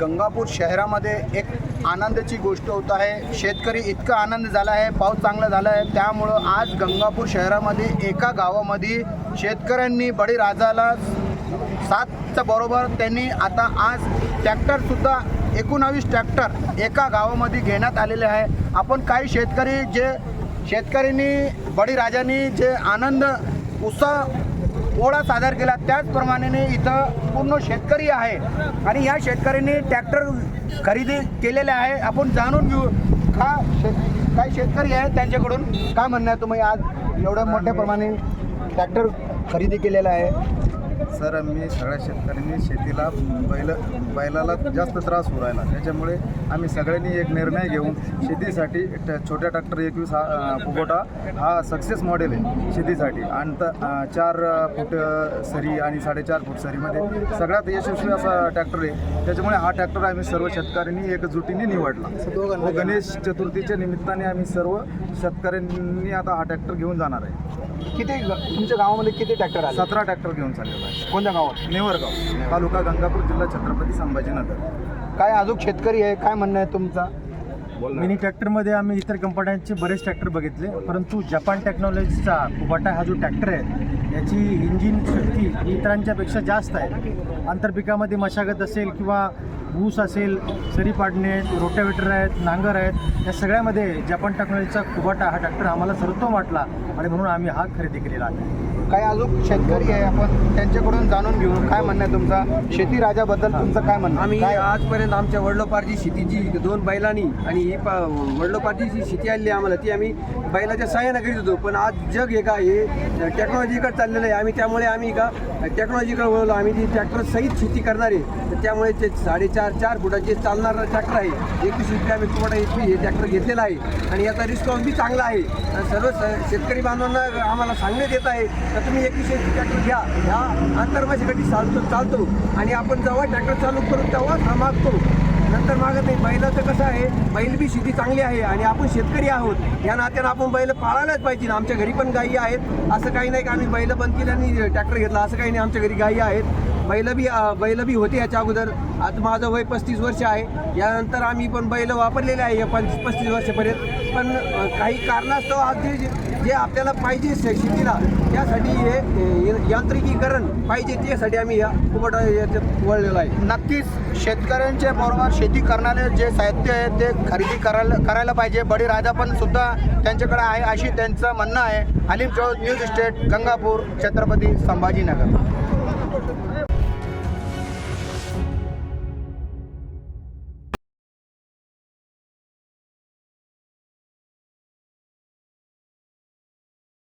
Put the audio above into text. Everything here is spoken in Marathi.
गंगापूर शहरामध्ये एक आनंदाची गोष्ट होत आहे. शेतकरी इतका आनंद झाला आहे पाऊस चांगला झाला आहे. त्यामुळं आज गंगापूर शहरामध्ये एका गावामध्ये शेतकऱ्यांनी बळीराजाला सातच्या बरोबर त्यांनी आता आज ट्रॅक्टरसुद्धा एकोणावीस ट्रॅक्टर एका गावामध्ये घेण्यात आलेले आहे. आपण काही शेतकरी जे शेतकऱ्यांनी बळीराजांनी जे आनंद उत्साह पोळा सादर केला. त्याचप्रमाणे इथं पूर्ण शेतकरी आहे. आणि या शेतकऱ्यांनी ट्रॅक्टर खरेदी केलेले आहे. आपण जाणून घेऊ का शे काय शेतकरी आहे त्यांच्याकडून? काय म्हणणं आहे तुम्ही? आज एवढ्या मोठ्या प्रमाणे ट्रॅक्टर खरेदी केलेला आहे. सर मी सगळ्या शेतकऱ्यांनी शेतीला बैल बैलाला जास्त त्रास होऊ राहिला. त्याच्यामुळे आम्ही सगळ्यांनी एक निर्णय घेऊन शेतीसाठी ट- छोट्या ट्रॅक्टर एकवीस हा अ, फुगोटा हा सक्सेस मॉडेल आहे शेतीसाठी. आणि त अ, चार अ, फूट अ, सरी आणि साडेचार फूट सरीमध्ये सगळ्यात यशस्वी असा ट्रॅक्टर आहे. त्याच्यामुळे हा ट्रॅक्टर आम्ही सर्व शेतकऱ्यांनी एकजुटीने निवडला. व गणेश चतुर्थीच्या निमित्ताने आम्ही सर्व शेतकऱ्यांनी आता हा ट्रॅक्टर घेऊन जाणार आहे. किती ग- तुमच्या गावामध्ये किती ट्रॅक्टर आले? सतरा ट्रॅक्टर घेऊन चाललेला आहे. कोणत्या गावात? नेवरगाव तालुका गंगापूर जिल्हा छत्रपती संभाजीनगर. काय अजून शेतकरी आहे? काय म्हणणं आहे तुमचा? मिनी ट्रॅक्टरमध्ये आम्ही इतर कंपन्यांचे बरेच ट्रॅक्टर बघितले परंतु जपान टेक्नॉलॉजीचा कुबाटा हा जो ट्रॅक्टर आहे याची इंजिन शक्ती ही इतरांच्या पेक्षा जास्त आहे. आंतरपिकामध्ये मशागत असेल किंवा ऊस असेल सरी पाडणे रोटावेटर आहेत नांगर आहेत या सगळ्यामध्ये जपान टेक्नॉलॉजीचा कुबाटा हा ट्रॅक्टर आम्हाला सर्वोत्तम वाटला आणि म्हणून आम्ही हा खरेदी केलेला आहे. काय अजून शेतकरी आहे आपण त्यांच्याकडून जाणून घेऊ. काय म्हणणं आहे तुमचा? शेती राजाबद्दल तुमचं काय म्हणणं? आम्ही काय? आजपर्यंत आमच्या वडिलोपार्जी शेतीची दोन बैलांनी आणि ही पा वडिलोपार्जी जी शेती आलेली आहे आम्हाला ती आम्ही बैलाच्या सहाय्यानं करीत होतो. पण आज जग हे का हे टेक्नॉलॉजीकडे चाललेलं आहे. आम्ही त्यामुळे आम्ही का टेक्नॉलॉजीकडे वळवलं आम्ही ती ट्रॅक्टर सहित शेती करणारी तर त्यामुळे ते साडेचार चार फुटाचे चालणारं ट्रॅक्टर आहे. एकवीस रुपये आम्ही कुमाटा एच हे ट्रॅक्टर घेतलेला आहे. आणि याचा रिस्पॉन्स बी चांगला आहे. आणि सर्व स- शेतकरी बांधवांना आम्हाला सांगण्यात येत आहे तर तुम्ही एकवीस एच ट्रॅक्टर घ्या. ह्या आंतरभाषेसाठी चालतो चालतो. आणि आपण जेव्हा ट्रॅक्टर चालू करू तेव्हा हा मागतो. नंतर मागत नाही बैलाचं कसं आहे बैल बी शेती चांगली आहे आणि आपण शेतकरी आहोत. या नात्यानं आपण बैल पाळायलाच पाहिजे. आमच्या घरी पण गायी आहेत. असं काही नाही का आम्ही बैल बंद केली आणि ट्रॅक्टर घेतला. असं काही नाही. आमच्या घरी गायी आहेत. बैल बी बैल बी होते याच्या अगोदर. आता माझं वय पस्तीस वर्ष आहे. यानंतर आम्ही पण बैल वापरलेले आहे. पण पस्तीस वर्षापर्यंत. पण काही कारणास्तव आज जे जे आपल्याला पाहिजे शेतीला त्यासाठी हे यांत्रिकीकरण पाहिजे त्यासाठी आम्ही या कुबटा याच्यात वळलेलो आहे. नक्कीच शेतकऱ्यांच्या बरोबर शेती करणारे जे साहित्य आहे ते खरेदी करायला करायला पाहिजे. बळीराजा पण सुद्धा त्यांच्याकडे आहे अशी त्यांचं म्हणणं आहे. अलीम चौद न्यूज इस्टेट गंगापूर छत्रपती संभाजीनगर.